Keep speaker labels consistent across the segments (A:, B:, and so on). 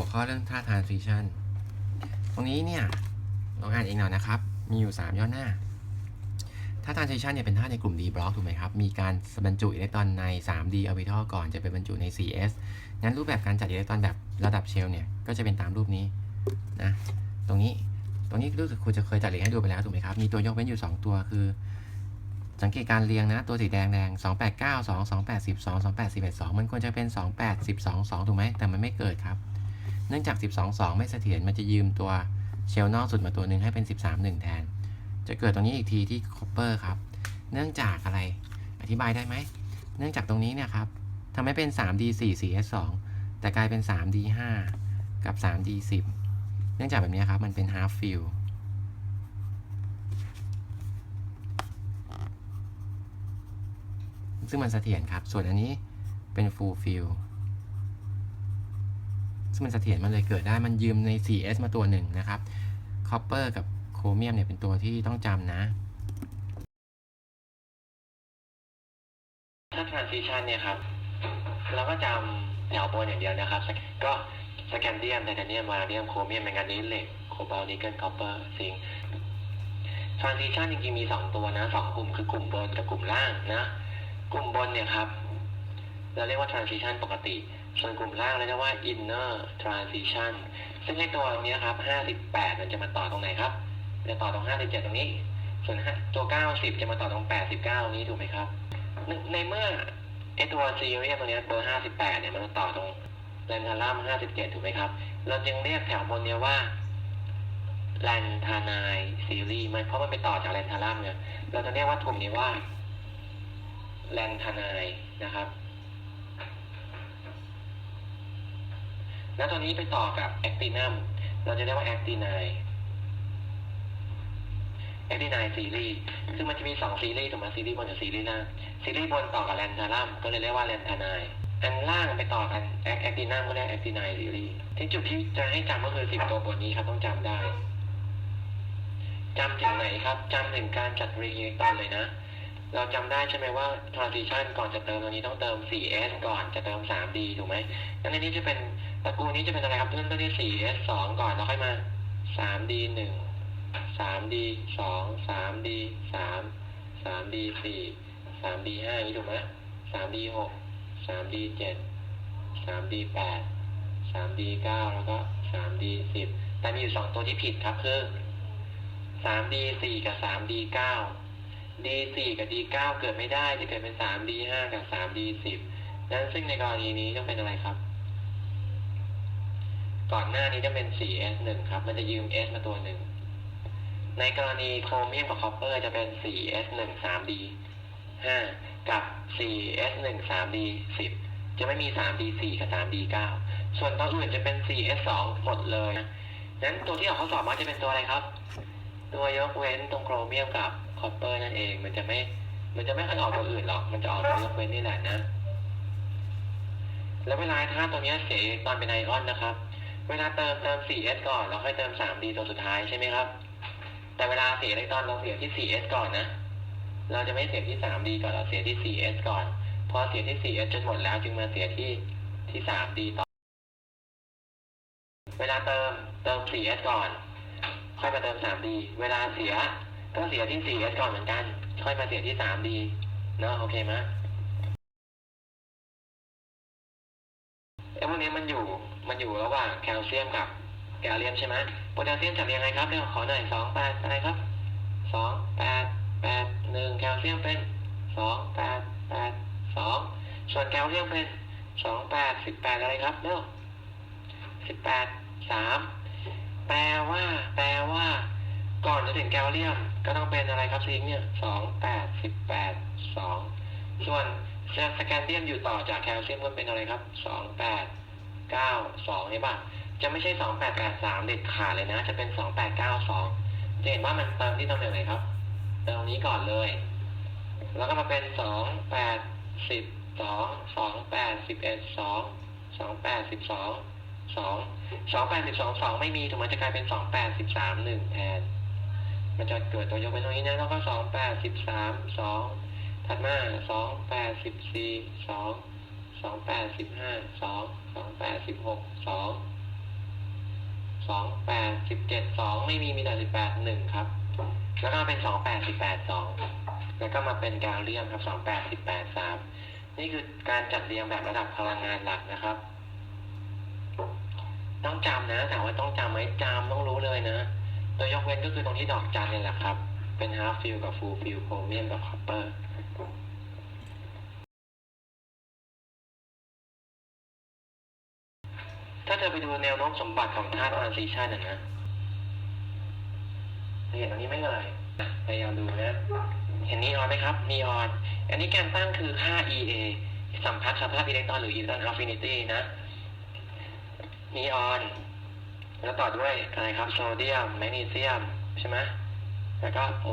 A: หัวข้อเรื่องท่า transition ตรงนี้เนี่ยลองอ่านเองหน่อยนะครับ มีอยู่ 3 ย่อหน้าท่า transition เนี่ยเป็นท่าในกลุ่ม D block ถูกไหมครับ มีการบรรจุอิเล็กตรอนใน 3D orbital ก่อนจะไปบรรจุใน 4s งั้นรูปแบบการจัดอิเล็กตรอนแบบระดับเชลเนี่ย ก็จะเป็นตามรูปนี้นะ ตรงนี้ ตรงนี้รู้สึกคุณจะเคยจัดเรียงให้ดูไปแล้วถูกไหมครับ มีตัวยกเว้นอยู่ 2 ตัวคือ สังเกตการเรียงนะ ตัวสีแดงแดง 2 8 9 2 2 8 10 2 2 8 11 2 มันควรจะเป็น 2 8 12 2 ถูกไหม แต่มันไม่เกิดครับ เนื่องจาก 12 2 ไม่เสถียรมันจะยืมตัวเชลนอกสุดมาตัวหนึ่งให้เป็น 13 1 แทน จะเกิดตรงนี้อีกทีที่คอปเปอร์ครับ เนื่องจากอะไร อธิบายได้ไหม เนื่องจากตรงนี้เนี่ยครับทำให้เป็น 3D 4 4 S 2แต่กลายเป็น 3D 5กับ 3D 10 เนื่องจากแบบนี้ครับ มันเป็น half fill ซึ่งมันเสถียรครับ ส่วนอันนี้เป็น full fill ซึ่งมันเสถียรมันเลยเกิดได้มันยืมใน 4S มาตัวหนึ่งนะครับ copper กับโครเมียมเนี่ยเป็นตัวที่ต้องจำนะ
B: ถ้า transition เนี่ยครับ เราก็จำแถวบนอย่างเดียวนะครับ ก็สแกนเดียมไทเทเนียมวาเนียมโครเมียมแมงกานีสเหล็กโคบอลนิกเกิลคอปเปอร์ซิง transition จริงๆมีสองตัวนะสองกลุ่มคือกลุ่มบนกับกลุ่มล่างนะ กลุ่มบนเนี่ยครับ เราเรียกว่า transition ปกติ ส่วนกลุ่มล่างเราเรียกว่า inner transition ซึ่งในตัวนี้ครับ 58 มันจะมาต่อตรงไหนครับจะต่อตรง 57 ตรงนี้ ส่วนตัว 90 จะมาต่อตรง 89 นี้ถูกไหมครับ ในเมื่อไอตัวซีเรียสตัวนี้เบอร์ 58 เนี่ยมันต่อตรงแลนทารัม57 ถูกไหมครับ เราจึงเรียกแถวบนเนี้ยว่าแลนทานายซีรีส์มันเพราะมันไปต่อจากแลนทารัมเนี่ย เราจะเรียกว่ากลุ่มนี้ว่าแลนทานายนะครับ แล้วตัวนี้ไปต่อกับแอคตินัมเราจะเรียกว่าแอคตินายแอคตินายซีรีส์ซึ่งมันจะมีสองซีรีส์ถูกไหมซีรีส์บนกับซีรีส์ล่าง ซีรีส์บนต่อกับแลนทารัมก็เลยเรียกว่าแลนทานายอันล่างไปต่อกันแอคแอคตินัมก็เรียกแอคตินายซีรีส์ที่จุดที่จะให้จำก็คือสิบตัวบนนี้ครับต้องจำได้จำถึงไหนครับจำถึงการจัดเรียงตอนเลยนะ เราจำได้ใช่ไหมว่า transition ก่อนจะเติมตัวนี้ต้องเติม 4s ก่อนจะเติม 3d ถูกไหมงั้นในนี้จะเป็นตระกูลนี้จะเป็นอะไรครับเริ่มต้นที่ 4s 2ก่อนแล้วค่อยมา 3d 1 3d 2 3d 3 3d 4 3d 5อย่างนี้ถูกไหม 3d 6 3d 7 3d 8 3d 9แล้วก็ 3d 10แต่มีอยู่ 2 ตัวที่ผิดครับคือ 3d 4 กับ 3d 9 d 4กับ d 9เก้าเกิดไม่ได้จะเกิดเป็น 3d 5กับ 3d 10นั้นซึ่งในกรณีนี้ต้องเป็นอะไรครับ ก่อนหน้านี้จะเป็น 4s 1ครับ มันจะยืม s มาตัวหนึ่ง ในกรณีโครเมียมกับคอปเปอร์จะเป็น 4s 1 3d 5กับ 4s 1 3d 10 จะไม่มี 3d 4กับ 3d 9 ส่วนตัวอื่นจะเป็น 4s 2หมดเลยนั้นตัวที่ออกข้อสอบมักจะเป็นตัวอะไรครับ ตัวยกเว้นตรงโครเมียมกับ คอปเปอร์นั่นเอง มันจะไม่ มันจะไม่ค่อออกตัวอื่นหรอก มันจะออกตัวยกเว้นนี่แหละนะ แล้วเวลาถ้าตัวนี้เสียตอนเป็นไอออนนะครับ เวลาเติมเติม 4s ก่อนแล้วค่อยเติม 3d ตัวสุดท้ายใช่ไหมครับ แต่เวลาเสียอิเล็กตอนเราเสียที่ 4s ก่อนนะ เราจะไม่เสียที่ 3d ก่อนเราเสียที่ 4s ก่อน พอเสียที่ 4s จนหมดแล้วจึงมาเสียที่ที่ 3d ต่อ เวลาเติมเติม 4s ก่อน ค่อยมาเติม 3d เวลาเสีย ก็เสียที่ 4s ก่อนเหมือนกัน ค่อยมาเสียที่ 3d เนอะโอเคไหมไอ้พวกนี้มันอยู่มันอยู่ระหว่างแคลเซียมกับแกลเลียมใช่ไหมโพแทสเซียมจับยังไงครับเดี๋ยวขอหน่อยสองแปดอะไรครับสองแปดแปดหนึ่งแคลเซียมเป็นสองแปดแปดสองส่วนแคลเซียมเป็นสองแปดสิบแปดอะไรครับเร็วสิบแปดสามแปลว่า แปลว่า ก่อนจะถึงแคลเซียมก็ต้องเป็นอะไรครับซิงเนี่ยสองแปดสิบแปดสองส่วนสแกนเดียมอยู่ต่อจากแคลเซียมก็เป็นอะไรครับสองแปดเก้าสองนี่ป่ะจะไม่ใช่สองแปดแปดสามเด็ดขาดเลยนะ จะเป็นสองแปดเก้าสองจะเห็นว่ามันเติมที่ตำแหน่งไหนครับเติมตรงนี้ก่อนเลย แล้วก็มาเป็นสองแปดสิบสองสองแปดสิบเอ็ดสองสองแปดสิบสองสองสองแปดสิบสองสองไม่มีถูกไหมจะกลายเป็นสองแปดสิบสามหนึ่งแทน มันจะเกิดตัวยกเป็นตรงนี้นะแล้วก็สองแปดสิบสามสองถัดมาสองแปดสิบสี่สองสองแปดสิบห้าสองสองแปดสิบหกสองสองแปดสิบเจ็ดสองไม่มีมีแต่สิบแปดหนึ่งครับ แล้วก็เป็นสองแปดสิบแปดสองแล้วก็มาเป็นกาเลียมครับสองแปดสิบแปดสามนี่คือการจัดเรียงแบบระดับพลังงานหลักนะครับ ต้องจำนะถามว่าต้องจำไหมจำต้องรู้เลยนะ โดยยกเว้นก็คือตรงที่ดอกจันเนี่ยแหละครับ เป็น half fill กับ full fill chromium กับ copper ถ้าเธอไปดูแนวโน้มสมบัติของธาตุ transition น่ะนะเห็นตรงนี้ไหมเลยพยายามดูนะ เห็นนีออนไหมครับนีออน อันนี้แกนตั้งคือค่า EA สัมพัทธ์สภาพอิเล็กตรอนหรือ electron affinity นะนีออน แล้วต่อด้วยอะไรครับโซเดียมแมกนีเซียมใช่ไหมแล้วก็โอ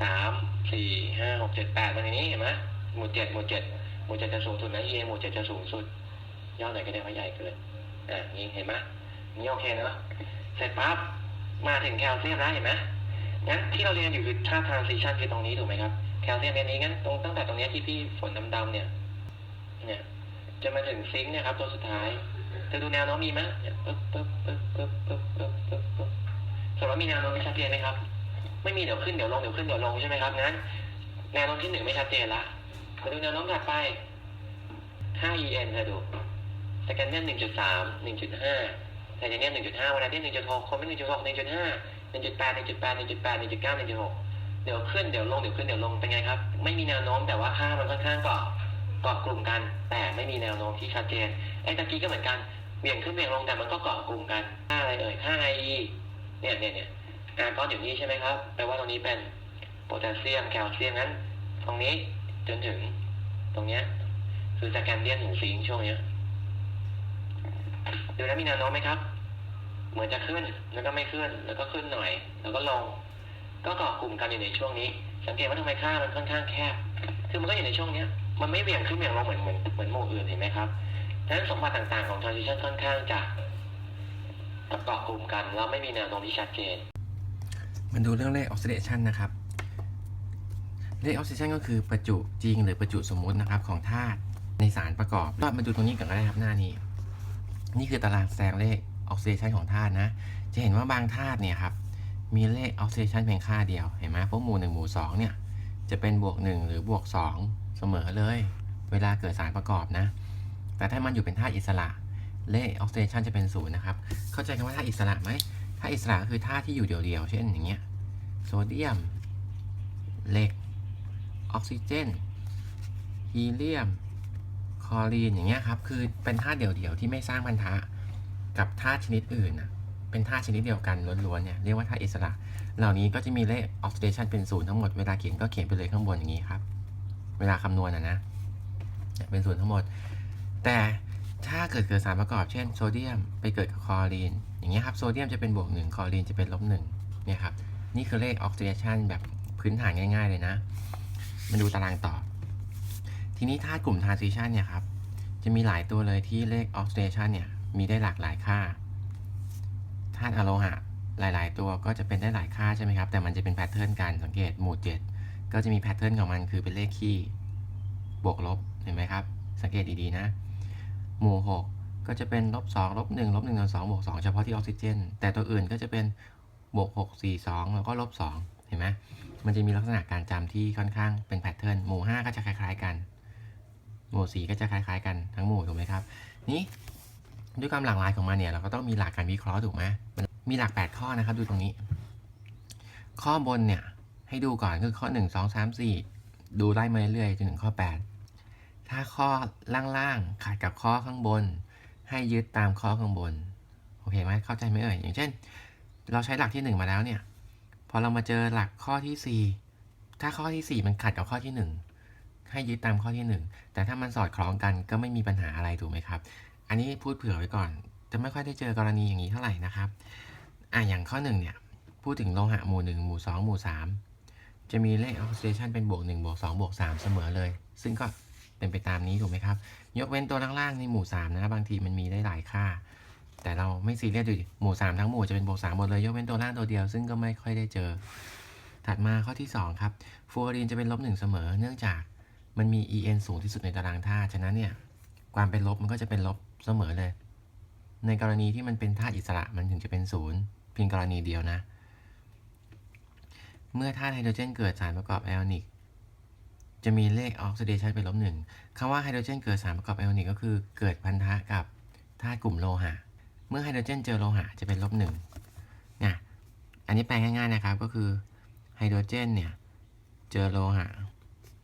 B: สามสี่ห้าหกเจ็ดแปดมาในนี้เห็นไหมหมู่เจ็ดหมู่เจ็ดหมู่เจ็ดจะสูงสุดนะ EA หมู่เจ็ดจะสูงสุด ย่อหนก็ได้ว่าใหญ่เกินอะนี่เห็นไหมนี่โอเคเนอะเสร็จปั๊บมาถึงแคลเซียมแล้วเห็นไหมงั้นที่เราเรียนอยู่คือค่า transition คือตรงนี้ถูกไหมครับแคลเซียมเรียนนี้งั้นตรงตั้งแต่ตรงนี้ที่พี่ฝนดำๆเนี่ย เนี่ย จะมาถึงซิงค์เนี่ยครับตัวสุดท้าย เธอดูแนวโน้มมีไหมเนี่ยปึ๊บปึ๊บปึ๊บปึ๊บปึ๊บปึ๊บปึ๊บปึ๊บสมมติว่ามีแนวโน้มที่ชัดเจนไหมครับ ไม่มีเดี๋ยวขึ้นเดี๋ยวลงเดี๋ยวขึ้นเดี๋ยวลงใช่ไหมครับงั้นแนวโน้มที่หนึ่งไม่ชัดเจนละมาดูแนวโน้มถัดไป 5 EN เธอดูสแกนเนียน1.3 1.5ไทเทเนีย1.5วันอาทิตย์1.6ครเมียม1.6 1.5 1.8 1.8 1.8 1.9 1.6 เดี๋ยวขึ้นเดี๋ยวลงเดี๋ยวขึ้นเดี๋ยวลงเป็นไงครับ ไม่มีแนวโน้มแต่ว่าค่ามันค่อนข้างเกาะเกาะกลุ่มกัน แต่ไม่มีแนวโน้มที่ชัดเจนไอ้ตะกี้ก็เหมือนกัน เบี่ยงขึ้นเบี่ยงลงแต่มันก็เกาะกลุ่มกันค่าอะไรเอ่ยค่า IE เนี่ยเนี่ยเนี่ยอาร์กอนอยู่นี่ใช่ไหมครับแปลว่าตรงนี้เป็นโพแทสเซียมแคลเซียมนั้น ตรงนี้จนถึงตรงเนี้ยคือสแกนเดียนถึงซิงช่วงเนี้ยดูแล้วมีแนวโน้มไหมครับ เหมือนจะขึ้นแล้วก็ไม่ขึ้นแล้วก็ขึ้นหน่อย แล้วก็ลง ก็เกาะกลุ่มกันอยู่ในช่วงนี้ สังเกตว่าทำไมค่ามันค่อนข้างแคบ คือมันก็อยู่ในช่วงเนี้ย มันไม่เบี่ยงขึ้นเบี่ยงลงเหมือนเหมือนเหมือนโมอื่นเห็นไหมครับ ดังนั้นสมบัติต่างๆ ของ transition ค่อนข้างจะเกาะกลุ่มกัน แล้วไม่มีแนวโน้มที่ชัดเจน
A: มาดูเรื่องเลข oxidation นะครับ เลข oxidation ก็คือประจุจริงหรือประจุสมมุตินะครับของธาตุในสารประกอบก็มาดูตรงนี้ก่อนก็ได้ครับหน้านี้ นี่คือตารางแสดงเลข oxidation ของธาตุนะ จะเห็นว่าบางธาตุเนี่ยครับ มีเลข oxidation เพียงค่าเดียว เห็นไหมพวกหมู่1หมู่2เนี่ย จะเป็นบวก 1 หรือบวก 2 เสมอเลย เวลาเกิดสารประกอบนะ แต่ถ้ามันอยู่เป็นธาตุอิสระเลข oxidation จะเป็นศูนย์นะครับ เข้าใจคำว่าธาตุอิสระไหมธาตุอิสระก็คือธาตุที่อยู่เดี่ยวๆ เช่นอย่างเงี้ย โซเดียม เหล็ก ออกซิเจน ฮีเลียม คลอรีน อย่างเงี้ยครับ คือเป็นธาตุเดี่ยวๆ ที่ไม่สร้างพันธะ กับธาตุชนิดอื่นนะเป็นธาตุชนิดเดียวกันล้วนๆ เนี่ยเรียกว่าธาตุอิสระ เหล่านี้ก็จะมีเลขออกซิเดชันเป็นศูนย์ทั้งหมด เวลาเขียนก็เขียนไปเลยข้างบนอย่างนี้ครับ เวลาคำนวณนะนะ เป็นศูนย์ทั้งหมด แต่ถ้าเกิดเกิดสารประกอบเช่นโซเดียมไปเกิดกับคลอรีน อย่างเงี้ยครับโซเดียมจะเป็นบวกหนึ่งคลอรีนจะเป็นลบหนึ่งเนี่ยครับนี่คือเลขออกซิเดชันแบบพื้นฐานง่าย ๆ เลยนะ มาดูตารางต่อ ทีนี้ธาตุกลุ่ม transition เนี่ยครับจะมีหลายตัวเลยที่เลขออกซิเดชันเนี่ยมีได้หลากหลายค่าธาตุอะโลหะหลาย ๆ ตัวก็จะเป็นได้หลายค่าใช่ไหมครับ แต่มันจะเป็นแพทเทิร์นกันสังเกตหมู่ 7 ก็จะมีแพทเทิร์นของมันคือเป็นเลขคี่บวกลบเห็นไหมครับ สังเกตดี ๆ นะ หมู่ 6 ก็จะเป็นลบ2ลบ1ลบ1ลบ2บวก2เฉพาะที่ออกซิเจน แต่ตัวอื่นก็จะเป็นบวก6 4 2 แล้วก็ลบ2เห็นไหมมันจะมีลักษณะการจำที่ค่อนข้างเป็นแพทเทิร์นหมู่ 5 ก็จะคล้าย ๆ กัน หมู่ 4 ก็จะคล้ายๆ กันทั้งหมู่ถูกไหมครับ นี้ด้วยความหลากหลายของมันเนี่ยเราก็ต้องมีหลักการวิเคราะห์ถูกไหมมีหลัก 8 ข้อนะครับดูตรงนี้ ข้อบนเนี่ยให้ดูก่อนคือข้อ 1 2 3 4 ดูไล่มาเรื่อยๆจนถึงข้อ 8 ถ้าข้อล่างๆขัดกับข้อข้างบน ให้ยึดตามข้อข้างบน โอเคไหมเข้าใจไหมเอ่ย อย่างเช่น เราใช้หลักที่ 1 มาแล้วเนี่ย พอเรามาเจอหลักข้อที่ 4 ถ้าข้อที่ 4 มันขัดกับข้อที่ 1 ให้ยึดตามข้อที่ 1 แต่ถ้ามันสอดคล้องกันก็ไม่มีปัญหาอะไรถูกไหมครับ อันนี้พูดเผื่อไว้ก่อน จะไม่ค่อยได้เจอกรณีอย่างนี้เท่าไหร่นะครับ อะอย่างข้อ1เนี่ย พูดถึงโลหะหมู่ 1 หมู่ 2 หมู่ 3 จะมีเลขออกซิเดชันเป็นบวก1บวก2บวก3เสมอเลย ซึ่งก็ เป็นไปตามนี้ถูกไหมครับ ยกเว้นตัวล่างๆในหมู่3นะบางทีมันมีได้หลายค่า แต่เราไม่ซีเรียสดูดิหมู่ 3 ทั้งหมู่จะเป็นบวก3หมดเลย ยกเว้นตัวล่างตัวเดียวซึ่งก็ไม่ค่อยได้เจอ ถัดมาข้อที่ 2 ครับฟูออรีนจะเป็นลบ1เสมอ เนื่องจากมันมี En สูงที่สุดในตารางธาตุฉะนั้นเนี่ยความเป็นลบมันก็จะเป็นลบเสมอเลย ในกรณีที่มันเป็นธาตุอิสระมันถึงจะเป็นศูนย์เพียงกรณีเดียวนะ เมื่อธาตุไฮโดรเจนเกิดสารประกอบไอออนิก จะมีเลขออกซิเดชันเป็นลบหนึ่งคำว่าไฮโดรเจนเกิดสารประกอบไอออนิกก็คือเกิดพันธะกับธาตุกลุ่มโลหะ เมื่อไฮโดรเจนเจอโลหะจะเป็นลบหนึ่งนะอันนี้แปลง่ายๆนะครับก็คือไฮโดรเจนเนี่ยเจอโลหะ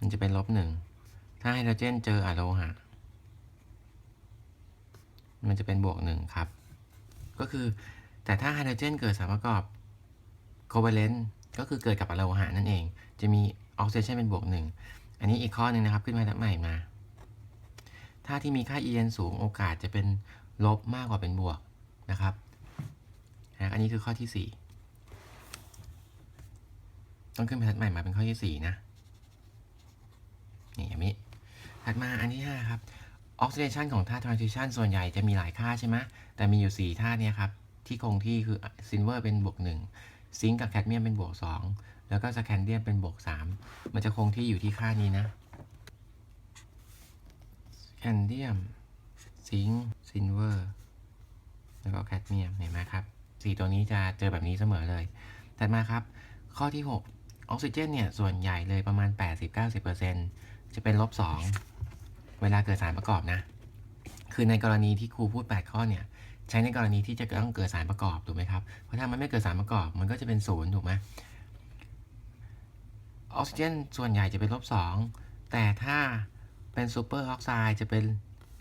A: มันจะเป็นลบหนึ่งถ้าไฮโดรเจนเจออะโลหะ มันจะเป็นบวกหนึ่งครับ ก็คือแต่ถ้าไฮโดรเจนเกิดสารประกอบโคเวเลนต์ก็คือเกิดกับอะโลหะนั่นเอง จะมีออกซิเดชันเป็นบวกหนึ่ง อันนี้อีกข้อหนึ่งนะครับ ขึ้นมาใหม่มา ถ้าที่มีค่า en สูงโอกาสจะเป็นลบมากกว่าเป็นบวกนะครับนะอันนี้คือข้อที่สี่ต้องขึ้นไปถัดใหม่มาเป็นข้อที่สี่นะ นี่อย่างนี้ถัดมาอันที่ 5 ครับออกซิเดชันของธาตุ transition ส่วนใหญ่จะมีหลายค่าใช่ไหมแต่มีอยู่ 4 ธาตุเนี้ยครับ ที่คงที่คือซิลเวอร์เป็นบวก 1 ซิงค์กับแคดเมียมเป็นบวก 2 แล้วก็สแคนเดียมเป็นบวก3มันจะคงที่อยู่ที่ค่านี้นะสแคนเดียมซิงค์ซิลเวอร์แล้วก็แคดเมียมเห็นไหมครับสี่ตัวนี้จะเจอแบบนี้เสมอเลย ถัดมาครับ ข้อที่ 6 ออกซิเจนเนี่ย ส่วนใหญ่เลยประมาณ 80-90%จะเป็นลบ 2 เวลาเกิดสารประกอบนะ คือในกรณีที่ครูพูด 8 ข้อเนี่ย ใช้ในกรณีที่จะต้องเกิดสารประกอบถูกไหมครับ เพราะถ้ามันไม่เกิดสารประกอบมันก็จะเป็นศูนย์ถูกไหม ออกซิเจนส่วนใหญ่จะเป็นลบ2แต่ถ้าเป็นซูเปอร์ออกไซด์จะเป็น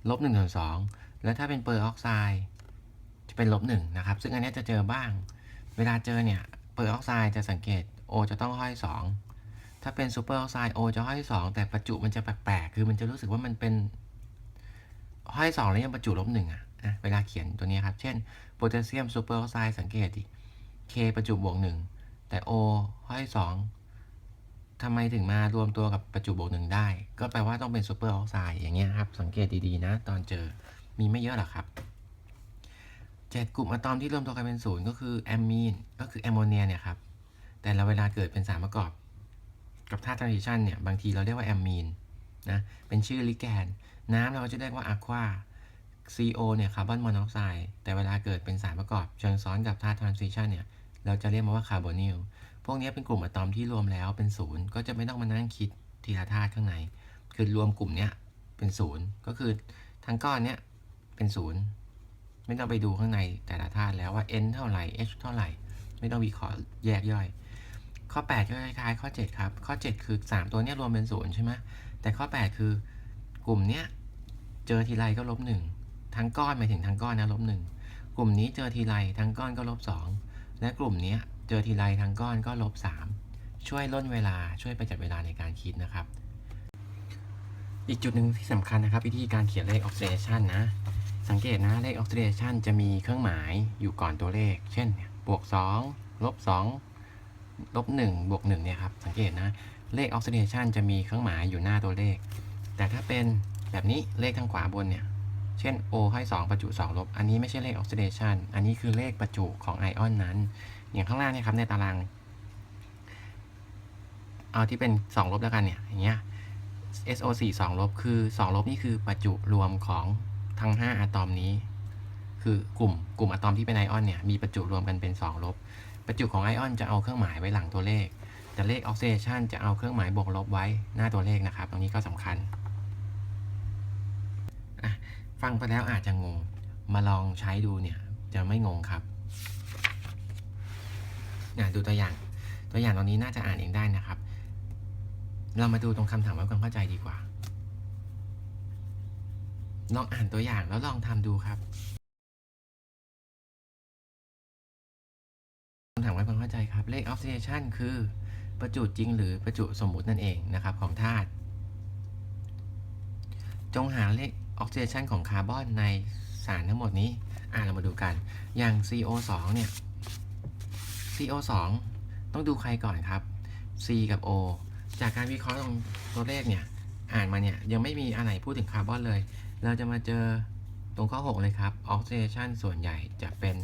A: ลบ1ส่วน2แล้วถ้าเป็นเปอร์ออกไซด์จะเป็นลบ1นะครับ ซึ่งอันนี้จะเจอบ้าง เวลาเจอเนี่ย เปอร์ออกไซด์จะสังเกต O จะต้องห้อย 2 ถ้าเป็นซูเปอร์ออกไซด์ O จะห้อย 2 แต่ประจุมันจะแปลกๆ คือมันจะรู้สึกว่ามันเป็นห้อย 2 แล้วยังประจุลบหนึ่งอะนะเวลาเขียนตัวนี้ครับ เช่นโพแทสเซียมซูเปอร์ออกไซด์สังเกตดิ K ประจุบวกหนึ่งแต่ O ห้อย 2 ทำไมถึงมารวมตัวกับประจุบวกหนึ่งได้ ก็แปลว่าต้องเป็นซูเปอร์ออกไซด์อย่างเงี้ยครับ สังเกตดีๆนะ ตอนเจอมีไม่เยอะหรอกครับเจ็ดกลุ่มอะตอมที่รวมตัวกันเป็นศูนย์ก็คือแอมมีนก็คือแอมโมเนียเนี่ยครับ แต่เราเวลาเกิดเป็นสารประกอบ กับธาตุ transition เนี่ย บางทีเราเรียกว่าแอมมีนนะ เป็นชื่อลิแกน น้ำเราก็จะเรียกว่าอะควา CO เนี่ยคาร์บอนมอนอกไซด์แต่เวลาเกิดเป็นสารประกอบเชิงซ้อนกับธาตุ transition เนี่ย เราจะเรียกมันว่าคาร์บอนิล พวกนี้เป็นกลุ่มอะตอมที่รวมแล้วเป็นศูนย์ก็จะไม่ต้องมานั่งคิดทีละธาตุข้างใน คือรวมกลุ่มเนี้ยเป็นศูนย์ก็คือทั้งก้อนเนี้ยเป็นศูนย์ไม่ต้องไปดูข้างในแต่ละธาตุแล้วว่า n เท่าไหร่ h เท่าไหร่ ไม่ต้องวิเคราะห์แยกย่อย ข้อ 8 ก็คล้ายๆข้อ 7 ครับ ข้อ 7 คือ 3 ตัวเนี้ยรวมเป็นศูนย์ใช่ไหมแต่ข้อ 8 คือกลุ่มเนี้ยเจอทีไรก็ลบหนึ่งทั้งก้อนหมายถึงทั้งก้อนนะลบหนึ่งกลุ่มนี้เจอทีไรทั้งก้อนก็ลบสองและกลุ่มเนี้ย เจอทีไรทั้งก้อนก็ลบสามช่วยล่นเวลาช่วยประหยัดเวลาในการคิดนะครับ อีกจุดหนึ่งที่สำคัญนะครับ วิธีการเขียนเลขออกซิเดชันนะ สังเกตนะเลขออกซิเดชันจะมีเครื่องหมายอยู่ก่อนตัวเลข เช่นบวก 2 ลบ 2 ลบ 1 บวก1เนี่ยครับ สังเกตนะเลขออกซิเดชันจะมีเครื่องหมายอยู่หน้าตัวเลข แต่ถ้าเป็นแบบนี้เลขทางขวาบนเนี่ย เช่น O ให้2ประจุ 2 ลบ อันนี้ไม่ใช่เลขออกซิเดชันอันนี้คือเลขประจุของไอออนนั้น อย่างข้างล่างเนี่ยครับในตาราง เอาที่เป็น 2 ลบแล้วกันเนี่ยอย่างเงี้ย SO4 2 ลบคือ 2 ลบนี่คือประจุรวมของทั้ง 5อะตอมนี้ คือกลุ่มกลุ่มอะตอมที่เป็นไอออนเนี่ยมีประจุรวมกันเป็น 2 ลบ ประจุของไอออนจะเอาเครื่องหมายไว้หลังตัวเลข แต่เลขออกซิเดชันจะเอาเครื่องหมายบวกลบไว้หน้าตัวเลขนะครับ ตรงนี้ก็สำคัญ ฟังไปแล้วอาจจะงง มาลองใช้ดูเนี่ยจะไม่งงครับ อะดูตัวอย่าง ตัวอย่างตรงนี้น่าจะอ่านเองได้นะครับ เรามาดูตรงคำถามวัดความเข้าใจดีกว่า ลองอ่านตัวอย่างแล้วลองทำดูครับคำถามวัดความเข้าใจครับ เลขออกซิเดชันคือประจุจริงหรือประจุสมมุตินั่นเองนะครับของธาตุ จงหาเลขออกซิเดชันของคาร์บอนในสารทั้งหมดนี้ อ่าเรามาดูกัน อย่าง CO2 เนี่ย CO2 ต้องดูใครก่อนครับ C กับ O จากการวิเคราะห์ตรงตัวเลขเนี่ย อ่านมาเนี่ย ยังไม่มีอะไรพูดถึงคาร์บอนเลย เราจะมาเจอตรงข้อ 6 เลยครับออกซิเดชันส่วนใหญ่จะเป็น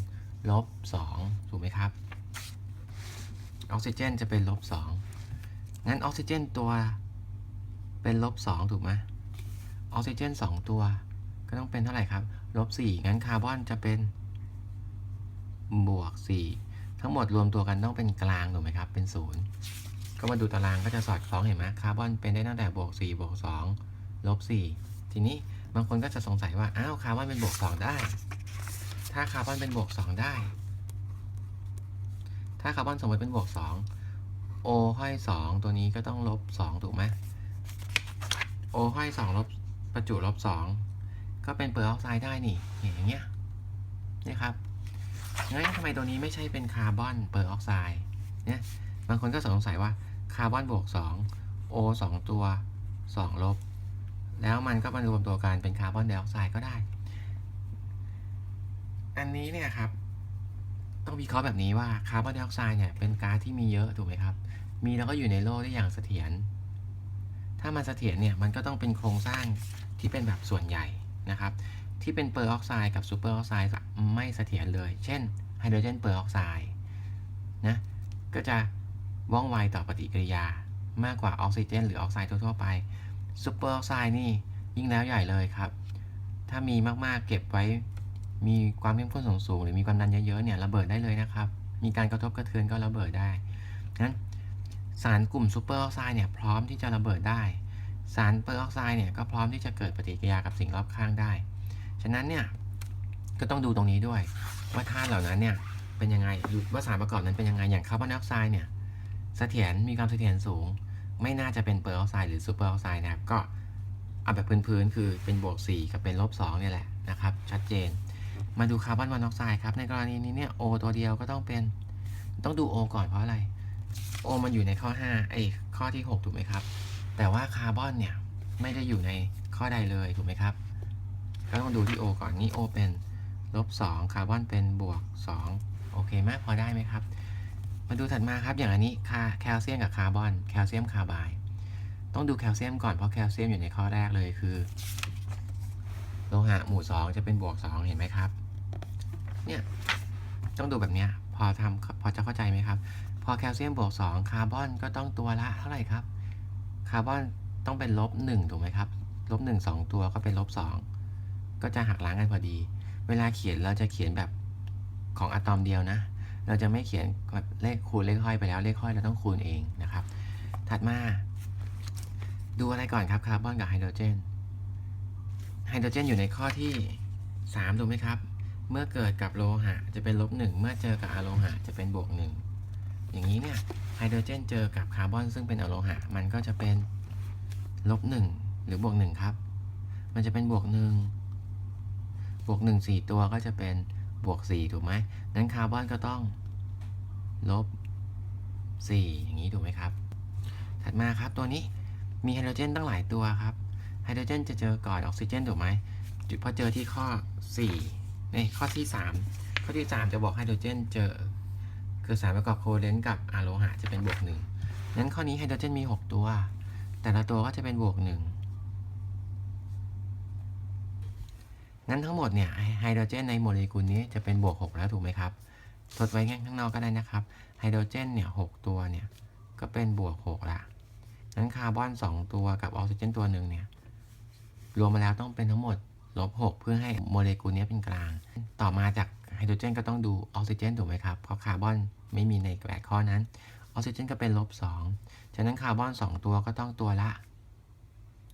A: ลบ 2 ถูกไหมครับ ออกซิเจนจะเป็นลบ 2 งั้นออกซิเจนตัวเป็นลบ 2 ถูกไหมออกซิเจน 2 ตัวก็ต้องเป็นเท่าไหร่ครับ ลบสี่งั้นคาร์บอนจะเป็นบวกสี่ ทั้งหมดรวมตัวกันต้องเป็นกลางถูกไหมครับ เป็นศูนย์ก็มาดูตารางก็จะสอดคล้องเห็นไหมคาร์บอนเป็นได้ตั้งแต่บวกสี่บวกสองลบสี่ทีนี้บางคนก็จะสงสัยว่า อ้าวคาร์บอนเป็นบวกสองได้ ถ้าคาร์บอนเป็นบวกสองได้ ถ้าคาร์บอนสมมติเป็นบวกสองโอห้อยสองตัวนี้ก็ต้องลบสองถูกไหมโอห้อยสองลบประจุลบสองก็เป็นเปอร์ออกไซด์ได้นี่อย่างเงี้ยนี่ครับ งั้นทำไมตัวนี้ไม่ใช่เป็นคาร์บอนเปอร์ออกไซด์เนี่ยบางคนก็สงสัยว่าคาร์บอนบวกสองโอสองตัวสองลบ แล้วมันก็มารวมตัวกันเป็นคาร์บอนไดออกไซด์ก็ได้ อันนี้เนี่ยครับ ต้องวิเคราะห์แบบนี้ว่าคาร์บอนไดออกไซด์เนี่ยเป็นก๊าซที่มีเยอะถูกไหมครับ มีแล้วก็อยู่ในโลกได้อย่างเสถียร ถ้ามันเสถียรเนี่ยมันก็ต้องเป็นโครงสร้างที่เป็นแบบส่วนใหญ่นะครับ ที่เป็นเปอร์ออกไซด์กับซูเปอร์ออกไซด์ไม่เสถียรเลย เช่นไฮโดรเจนเปอร์ออกไซด์นะก็จะว่องไวต่อปฏิกิริยามากกว่าออกซิเจน หรือออกไซด์ทั่วๆไปซูเปอร์ออกไซด์นี่ยิ่งแล้วใหญ่เลยครับ ถ้ามีมากๆเก็บไว้มีความเข้มข้นสูงๆหรือมีความดันเยอะๆเนี่ยระเบิดได้เลยนะครับ มีการกระทบกระเทือนก็ระเบิดได้นั้นสารกลุ่มซูเปอร์ออกไซด์เนี่ยพร้อมที่จะระเบิดได้ สารเปอร์ออกไซด์เนี่ยก็พร้อมที่จะเกิดปฏิกิริยากับสิ่งรอบข้างได้ ฉะนั้นเนี่ยก็ต้องดูตรงนี้ด้วย ว่าธาตุเหล่านั้นเนี่ยเป็นยังไงว่าสารประกอบนั้นเป็นยังไงอย่างคาร์บอนไดออกไซด์เนี่ยเสถียรมีความเสถียรสูง ไม่น่าจะเป็นเปอร์ออกไซด์หรือซูเปอร์ออกไซด์นะครับก็เอาแบบพื้นๆคือเป็นบวก 4 กับเป็นลบ2เนี่ยแหละนะครับชัดเจน มาดูคาร์บอนมอนอกไซด์ครับในกรณีนี้เนี่ย O ตัวเดียวก็ต้องเป็นต้องดู O ก่อนเพราะอะไร O มันอยู่ในข้อ5ไอ้ข้อที่ 6 ถูกไหมครับ แต่ว่าคาร์บอนเนี่ยไม่ได้อยู่ในข้อใดเลยถูกไหมครับ ก็ต้องดูที่ O ก่อนนี่ O เป็นลบ2คาร์บอนเป็นบวก2โอเคไหมพอได้ไหมครับ มาดูถัดมาครับอย่างอันนี้คาแคลเซียมกับคาร์บอนแคลเซียมคาร์บายต้องดูแคลเซียมก่อนเพราะแคลเซียมอยู่ในข้อแรกเลยคือโลหะหมู่2จะเป็นบวก2เห็นไหมครับเนี่ยต้องดูแบบเนี้ยพอทำพอจะเข้าใจไหมครับ พอแคลเซียมบวก2คาร์บอนก็ต้องตัวละเท่าไหร่ครับคาร์บอนต้องเป็นลบ1ถูกไหมครับลบ1 2ตัวก็เป็นลบ2 ก็จะหักล้างกันพอดี เวลาเขียนเราจะเขียนแบบของอะตอมเดียวนะ เราจะไม่เขียนแบบเลขคูณเลขห้อยไปแล้วเลขห้อยเราต้องคูณเองนะครับ ถัดมา ดูอะไรก่อนครับคาร์บอนกับไฮโดรเจน ไฮโดรเจนอยู่ในข้อที่ 3 ถูกไหมครับ เมื่อเกิดกับโลหะจะเป็นลบหนึ่งเมื่อเจอกับอะโลหะจะเป็นบวกหนึ่งอย่างนี้เนี่ยไฮโดรเจนเจอกับคาร์บอนซึ่งเป็นอะโลหะ มันก็จะเป็นลบหนึ่งหรือบวกหนึ่งครับ มันจะเป็นบวกหนึ่ง บวกหนึ่งสี่ตัวก็จะเป็นบวกสี่ถูกไหมนั้นคาร์บอนก็ต้องลบสี่อย่างนี้ถูกไหมครับ ถัดมาครับตัวนี้มีไฮโดรเจนตั้งหลายตัวครับ ไฮโดรเจนจะเจอก่อนออกซิเจนถูกไหมจุดพอเจอที่ข้อ4ในข้อที่ 3 ข้อที่ 3 จะบอกไฮโดรเจนเจอ คือสารประกอบโคเรนต์กับอะโลหะจะเป็นบวกหนึ่งงั้นข้อนี้ไฮโดรเจนมี 6 ตัว แต่ละตัวก็จะเป็นบวกห งั้นทั้งหมดเนี่ยไฮโดรเจนในโมเลกุลนี้จะเป็นบวก 6 แล้วถูกไหมครับทดไว้แง่ข้างนอกก็ได้นะครับไฮโดรเจนเนี่ยหตัวเนี่ยก็เป็นบวก 6 ละงั้นคาร์บอน 2 ตัวกับออกซิเจนตัวหนึ่งเนี่ยรวมมาแล้วต้องเป็นทั้งหมดลบ 6 เพื่อให้โมเลกุลนี้เป็นกลาง ต่อมาจากไฮโดรเจนก็ต้องดูออกซิเจนถูกไหมครับ เพราะคาร์บอนไม่มีในแปดข้อนั้น ออกซิเจนก็เป็นลบ2ฉะนั้นคาร์บอน 2 ตัวก็ต้องตัวละ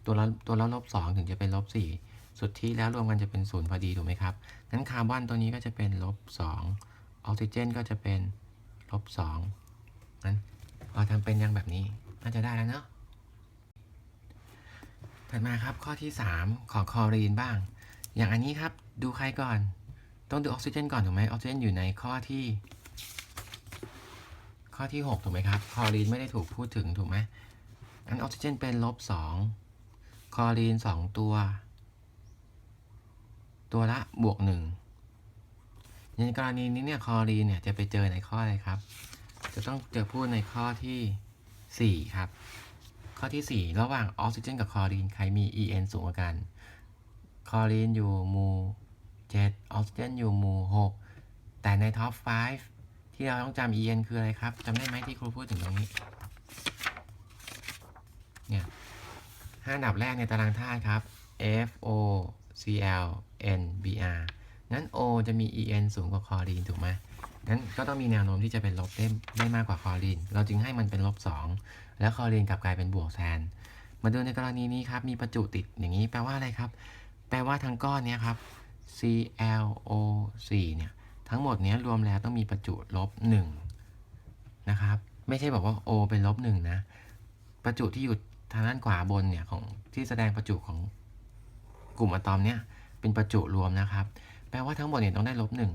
A: ตัวละตัวละลบ2ถึงจะเป็นลบ4 สุดที่แล้วรวมกันจะเป็นศูนย์พอดีถูกไหมครับนั้นคาร์บอนตัวนี้ก็จะเป็นลบ2ออกซิเจนก็จะเป็นลบ2นั้นพอทำเป็นยังแบบนี้น่าจะได้แล้วเนาะถัดมาครับข้อที่ 3 ของคลอรีนบ้าง อย่างอันนี้ครับดูใครก่อน ต้องดูออกซิเจนก่อนถูกไหมออกซิเจนอยู่ในข้อที่ ข้อที่ 6 ถูกไหมครับคลอรีนไม่ได้ถูกพูดถึงถูกไหมอันออกซิเจนเป็นลบ2คลอรีน 2 ตัว ตัวละบวก1ในกรณีนี้เนี่ยคอรีเนี่ยจะไปเจอในข้ออะไรครับ จะต้องเจอพูดในข้อที่ 4 ครับ ข้อที่ 4 ระหว่างออกซิเจนกับคอรีนใครมี En สูงกว่ากัน คอรีนอยู่มู7ออกซิเจนอยู่มู6แต่ในท็อป 5 ที่เราต้องจำ En คืออะไรครับจำได้ไหมที่ครูพูดถึงตรงนี้ เนี่ยห้าดับแรกในตารางธาตุครับ FO Cl N Br งั้น O จะมี En สูงกว่าคลอรีนถูกไหมงั้นก็ต้องมีแนวโน้มที่จะเป็นลบได้ได้มากกว่าคลอรีน เราจึงให้มันเป็นลบ 2 แล้วคลอรีนกลับกลายเป็นบวกแทน มาดูในกรณีนี้ครับ มีประจุติดอย่างนี้แปลว่าอะไรครับ แปลว่าทั้งก้อนนี้ครับ ClO4 เนี่ย ทั้งหมดนี้รวมแล้วต้องมีประจุลบ1นะครับ ไม่ใช่บอกว่า O เป็นลบหนึ่งนะ ประจุที่อยู่ทางด้านขวาบนเนี่ยของที่แสดงประจุของ กลุ่มอะตอมเนี่ยเป็นประจุรวมนะครับ แปลว่าทั้งหมดเนี่ยต้องได้ลบหนึ่ง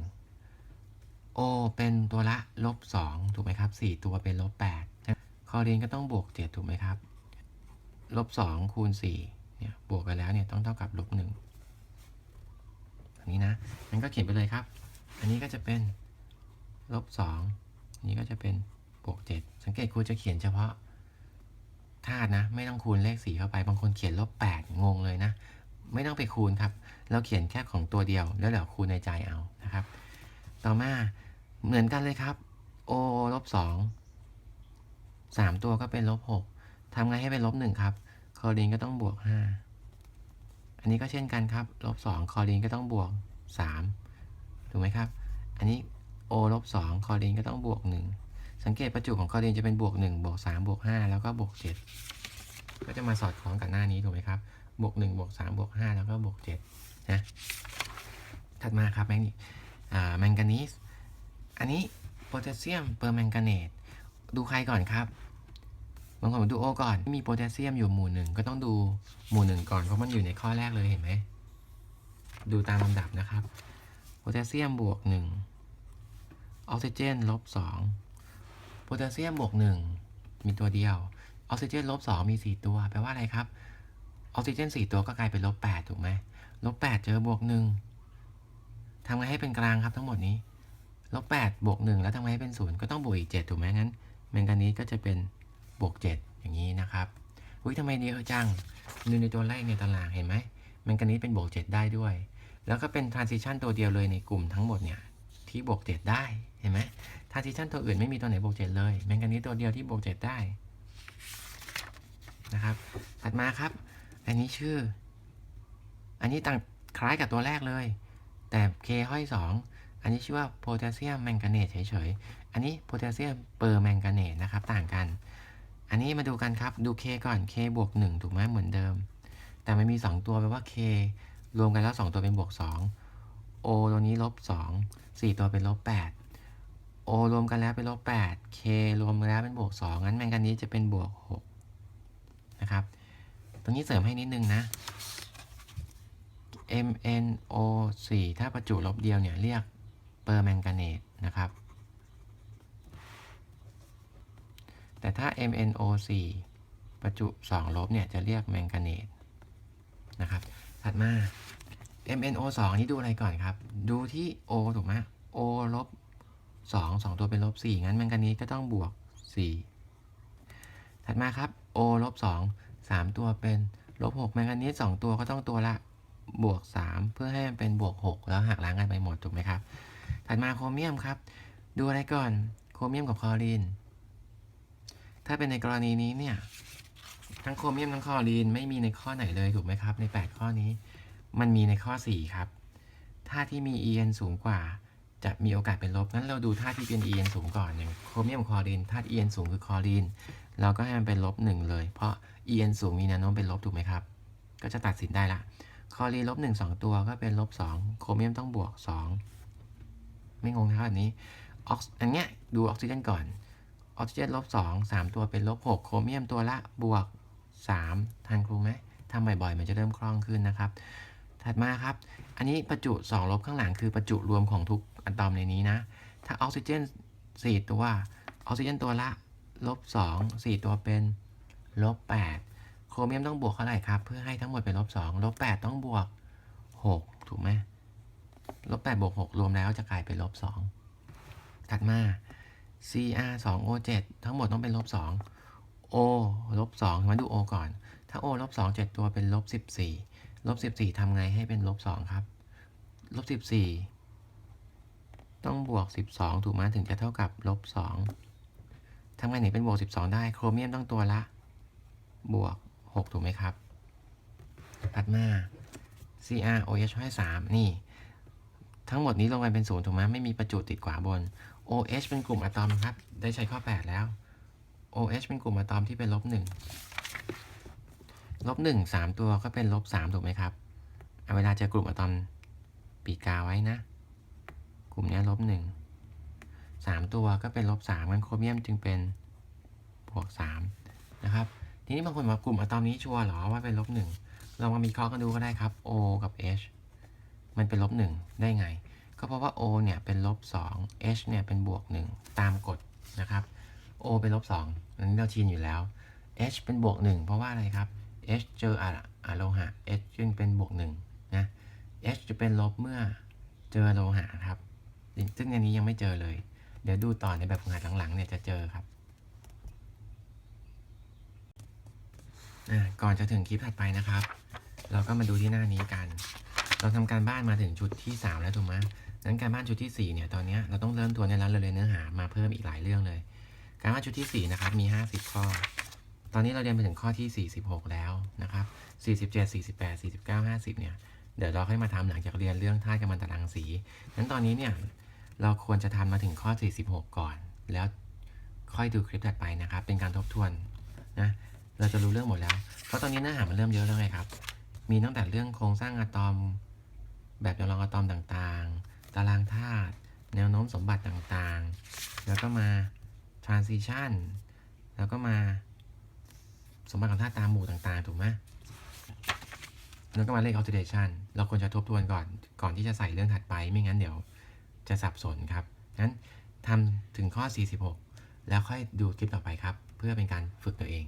A: O เป็นตัวละลบสองถูกไหมครับสี่ตัวเป็นลบแปดคลอรีนก็ต้องบวกเจ็ดถูกไหมครับลบสองคูณสี่เนี่ยบวกกันแล้วเนี่ยต้องเท่ากับลบหนึ่งอันนี้นะงั้นก็เขียนไปเลยครับ อันนี้ก็จะเป็นลบสองนนี้ก็จะเป็นบวกเจ็ดสังเกตครูจะเขียนเฉพาะธาตุนะ ไม่ต้องคูณเลขสี่เข้าไป บางคนเขียนลบแปดงงเลยนะ ไม่ต้องไปคูณครับ เราเขียนแค่ของตัวเดียว แล้วเดี๋ยวคูณในใจเอานะครับ ต่อมาเหมือนกันเลยครับ o ลบสองสามตัวก็เป็นลบหกทำไงให้เป็นลบหนึ่งครับ คลอรีนก็ต้องบวกห้าอันนี้ก็เช่นกันครับลบสองคลอรีนก็ต้องบวกสามถูกไหมครับ อันนี้ o ลบสองคลอรีนก็ต้องบวกหนึ่งสังเกตประจุของคลอรีนจะเป็นบวกหนึ่งบวกสามบวกห้าแล้วก็บวกเจ็ดก็จะมาสอดคล้องกับหน้านี้ถูกไหมครับ บวกหนึ่งบวกสามบวกห้าแล้วก็บวกเจ็ดนะถัดมาครับแมงนีแมงกานีสอันนี้โพแทสเซียมเปอร์แมงกาเนตดูใครก่อนครับบางคนบอกดูโอก่อนมีโพแทสเซียมอยู่หมู่หนึ่งก็ต้องดูหมู่หนึ่งก่อนเพราะมันอยู่ในข้อแรกเลยเห็นไหมดูตามลำดับนะครับโพแทสเซียมบวกหนึ่งออกซิเจนลบสองโพแทสเซียมบวกหนึ่งมีตัวเดียวออกซิเจนลบสองมีสี่ตัวแปลว่าอะไรครับ ออกซิเจนสี่ตัวก็กลายเป็นลบแปดถูกไหมลบแปดเจอบวกหนึ่งทำไงให้เป็นกลางครับทั้งหมดนี้ลบแปดบวกหนึ่งแล้วทำไงให้เป็นศูนย์ก็ต้องบวกอีกเจ็ดถูกไหมงั้นแมงกานีสก็จะเป็นบวกเจ็ดอย่างนี้นะครับอุ้ยทำไมเยอะจังดูในตัวเลขในตารางเห็นไหมแมงกานีสเป็นบวกเจ็ดได้ด้วย แล้วก็เป็น transition ตัวเดียวเลยในกลุ่มทั้งหมดเนี่ยที่บวกเจ็ดได้เห็นไหม transition ตัวอื่นไม่มีตัวไหนบวกเจ็ดเลยแมงกานีสตัวเดียวที่บวกเจ็ดได้นะครับ ถัดมาครับ อันนี้ชื่อ อันนี้ต่างคล้ายกับตัวแรกเลย แต่ K ห้อย2อันนี้ชื่อว่าโพแทสเซียมแมงกาเนตเฉยๆ อันนี้โพแทสเซียมเปอร์แมงกาเนตนะครับ ต่างกัน อันนี้มาดูกันครับ ดู K ก่อน K บวก1ถูกไหมเหมือนเดิม แต่มันมี 2 ตัวแปลว่า K รวมกันแล้ว 2 ตัวเป็นบวก2 O ตัวนี้ลบ2 4 ตัวเป็นลบ8 O รวมกันแล้วเป็นลบ8 K รวมกันแล้วเป็นบวก2งั้นแมงกานีสจะเป็นบวก6นะครับ ตรงนี้เสริมให้นิดนึงนะ MnO4 ถ้าประจุลบเดียวเนี่ย เรียกเปอร์แมงกาเนตนะครับ แต่ถ้า MnO4 ประจุ 2 ลบเนี่ย จะเรียกแมงกาเนตนะครับ ถัดมา MnO2 นี่ดูอะไรก่อนครับ ดูที่ O ถูกไหม O ลบ2 2 ตัวเป็นลบ 4 งั้นแมงกานีสก็ต้องบวก 4 ถัดมาครับ O ลบ2 3 ตัวเป็นลบ6แมงกานีส2ตัวก็ต้องตัวละบวก 3 เพื่อให้มันเป็นบวก 6 แล้วหักล้างกันไปหมดถูกไหมครับ ถัดมาโครเมียมครับ ดูอะไรก่อนโครเมียมกับคลอรีน ถ้าเป็นในกรณีนี้เนี่ย ทั้งโครเมียมทั้งคลอรีนไม่มีในข้อไหนเลยถูกไหมครับ ใน 8 ข้อนี้ มันมีในข้อ 4 ครับถ้าที่มี En สูงกว่า จะมีโอกาสเป็นลบ งั้นเราดูท่าที่เป็น En สูงก่อนอย่างโครเมียมคลอรีนธาตุ En สูงคือคลอรีน เราก็ให้มันเป็นลบหนึ่งเลย เพราะ En สูงมีแนวโน้มเป็นลบถูกไหมครับ ก็จะตัดสินได้ละ คอรีนลบหนึ่งสองตัวก็เป็นลบสองโครเมียมต้องบวกสองไม่งงนะครับอันนี้ออกอันเนี้ยดูออกซิเจนก่อน ออกซิเจนลบสองสามตัวเป็นลบหกโครเมียมตัวละบวกสามทันครูไหมทำบ่อยๆ มันจะเริ่มคล่องขึ้นนะครับ ถัดมาครับ อันนี้ประจุสองลบข้างหลังคือประจุรวมของทุกอะตอมในนี้นะ ถ้าออกซิเจนสี่ตัว ออกซิเจนตัวละลบสองสี่ตัวเป็น ลบแปดโครเมียมต้องบวกเท่าไหร่ครับ เพื่อให้ทั้งหมดเป็นลบสองลบแปดต้องบวกหกถูกไหมลบแปดบวกหกรวมแล้วจะกลายเป็นลบสองถัดมา Cr สอง O เจ็ดทั้งหมดต้องเป็นลบสอง O ลบสองมาดู O ก่อน ถ้า O ลบสองเจ็ดตัวเป็นลบสิบสี่ลบสิบสี่ทำไงให้เป็นลบสองครับลบสิบสี่ต้องบวกสิบสองถูกไหมถึงจะเท่ากับลบสองทำไงไหนเป็นบวกสิบสองได้ โครเมียมต้องตัวละ บวก 6 ถูกไหมครับถัดมา Cr OH ให้ 3 นี่ ทั้งหมดนี้ลงไปเป็นศูนย์ถูกไหมไม่มีประจุติดขวาบน OH เป็นกลุ่มอะตอมครับ ได้ใช้ข้อ 8 แล้ว OH เป็นกลุ่มอะตอมที่เป็นลบหนึ่งลบหนึ่งสามตัวก็เป็นลบสามถูกไหมครับเอาเวลาเจอกลุ่มอะตอมปีกาไว้นะ กลุ่มนี้ลบหนึ่งสามตัวก็เป็นลบสามงั้นโครเมียมจึงเป็นบวกสามนะครับ ทีนี้บางคนบอกว่ากลุ่มอะตอมนี้ชัวร์เหรอว่าเป็นลบหนึ่งลองมามีข้อกันดูก็ได้ครับ O กับ H มันเป็นลบหนึ่งได้ไง ก็เพราะว่า O เนี่ยเป็นลบสอง H เนี่ยเป็นบวกหนึ่งตามกฎนะครับ O เป็นลบสองอันนี้เราชินอยู่แล้ว H เป็นบวกหนึ่งเพราะว่าอะไรครับ H เจออะโลหะ H จึงเป็นบวกหนึ่งนะ H จะเป็นลบเมื่อเจอโลหะครับ ซึ่งในนี้ยังไม่เจอเลย เดี๋ยวดูต่อในแบบฝึกหัดหลังๆเนี่ยจะเจอครับอะ ก่อนจะถึงคลิปถัดไปนะครับ เราก็มาดูที่หน้านี้กัน เราทำการบ้านมาถึงชุดที่ 3 แล้วถูกไหมนั้นการบ้านชุดที่ 4 เนี่ย ตอนนี้เราต้องเริ่มทวนในร้านเรียนเนื้อหามาเพิ่มอีกหลายเรื่องเลย การบ้านชุดที่ 4 นะครับ มี 50 ข้อ ตอนนี้เราเรียนไปถึงข้อที่ 46 แล้วนะครับ 47 48 49 50 เนี่ย เดี๋ยวเราค่อยมาทำหลังจากเรียนเรื่องธาตุกัมมันตรังสีนั้นตอนนี้เนี่ย เราควรจะทำมาถึงข้อ 46 ก่อน แล้วค่อยดูคลิปถัดไปนะครับ เป็นการทบทวนนะ เราจะรู้เรื่องหมดแล้ว เพราะตอนนี้เนื้อหามันเริ่มเยอะแล้วไงครับ มีตั้งแต่เรื่องโครงสร้างอะตอม แบบจำลองอะตอมต่างๆ ตารางธาตุ แนวโน้มสมบัติต่างๆ แล้วก็มา transition แล้วก็มาสมบัติของธาตุตามหมู่ต่างๆ ถูกไหมแล้วก็มาเลข oxidation เราควรจะทบทวนก่อน ก่อนที่จะใส่เรื่องถัดไป ไม่งั้นเดี๋ยวจะสับสนครับ งั้นทำถึงข้อ 46 แล้วค่อยดูคลิปต่อไปครับ เพื่อเป็นการฝึกตัวเอง